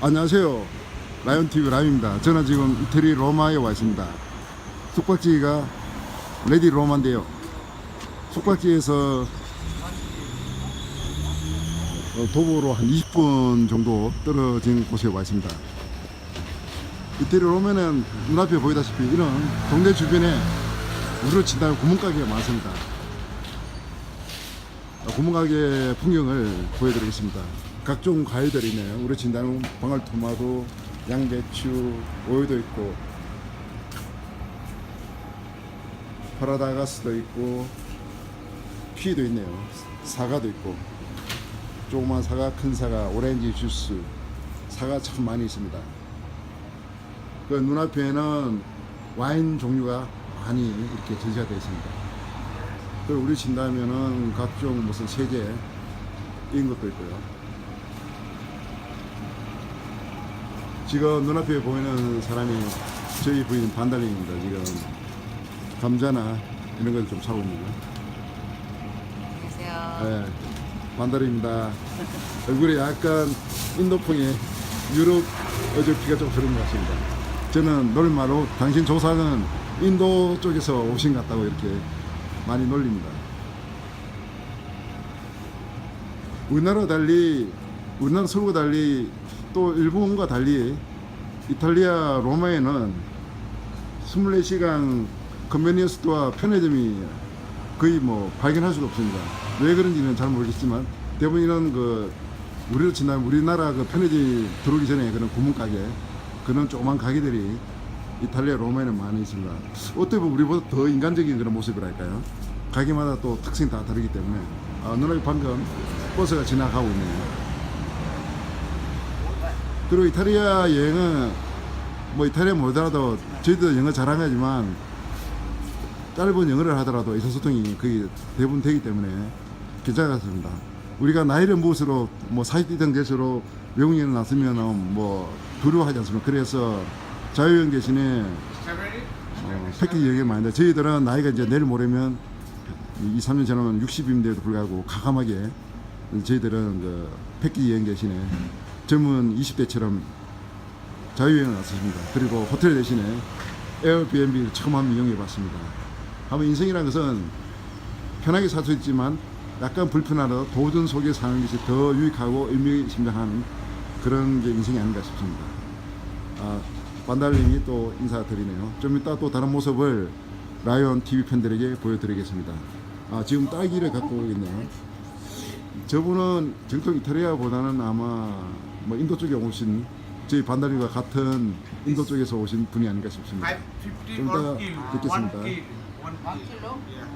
안녕하세요. 라이언TV 라임입니다. 저는 지금 이태리 로마에 와 있습니다. 숙박지가 레디 로마인데요. 숙박지에서 어, 도보로 한 20분 정도 떨어진 곳에 와 있습니다. 이태리 로마는 눈앞에 보이다시피 이런 동네 주변에 우리로 친다면 구멍가게가 많습니다. 어, 구멍가게 풍경을 보여드리겠습니다. 각종 과일들이 있네요. 우리 진다는 방울토마토, 양배추, 오이도 있고 파라다가스도 있고 피도 있네요. 사과도 있고 조그만 사과, 큰 사과, 오렌지 주스, 사과 참 많이 있습니다. 그 눈앞에는 와인 종류가 많이 이렇게 전시가 되어 있습니다. 그리고 우리 친다면은 각종 무슨 세제 이런 것도 있고요. 지금 눈앞에 보이는 사람이 저희 부인 반달링입니다. 지금 감자나 이런 걸 좀 사고 있는 거예요. 안녕하세요. 네, 반달입니다. 얼굴에 약간 인도풍의 유럽 어저피가 좀 흐른 것 같습니다. 저는 놀마로 당신 조상은 인도 쪽에서 오신 것 같다고 이렇게 많이 놀립니다. 우리나라 달리 우리나라 서울과 달리 또 일본과 달리 이탈리아 로마에는 24시간 컨베니언스와 편의점이 거의 뭐 발견할 수가 없습니다. 왜 그런지는 잘 모르겠지만 대부분 이런 그 우리로 친다면 우리나라 그 편의점 들어오기 전에 그런 구멍가게 그런 조그만 가게들이 이탈리아 로마에는 많이 있습니다. 어떻게 보면 우리보다 더 인간적인 그런 모습이랄까요? 가게마다 또 특성이 다 다르기 때문에 아, 누나 방금 버스가 지나가고 있네요. 그리고 이탈리아 여행은 뭐 이탈리아 못하더라도 저희도 영어 잘하지만 짧은 영어를 하더라도 의사소통이 거의 대부분 되기 때문에 괜찮았습니다. 우리가 나이를 먹을수록 뭐 40대 될수록 외국 여행 났으면 뭐 두려워하지 않습니까? 그래서 자유여행 대신에 어, 패키지 여행이 많은데 저희들은 나이가 이제 내일 모레면 2, 3년 지나면 60인데도 불구하고 가감하게 저희들은 그 패키지 여행 대신에 젊은 20대처럼 자유여행을 왔습니다. 그리고 호텔 대신에 에어비앤비를 처음 한번 이용해 봤습니다. 한번 인생이라는 것은 편하게 살 수 있지만 약간 불편하더라도 도전 속에 사는 것이 더 유익하고 의미심장한 그런 게 인생이 아닌가 싶습니다. 아, 반달님이 또 인사드리네요. 좀 이따 또 다른 모습을 라이온 TV 팬들에게 보여드리겠습니다. 아, 지금 딸기를 갖고 오겠네요. 저분은 정통 이탈리아보다는 아마 뭐 인도 쪽에 오신 저희 반다리와 같은 인도 쪽에서 오신 분이 아닌가 싶습니다. 좀더 뵙겠습니다. 1kg?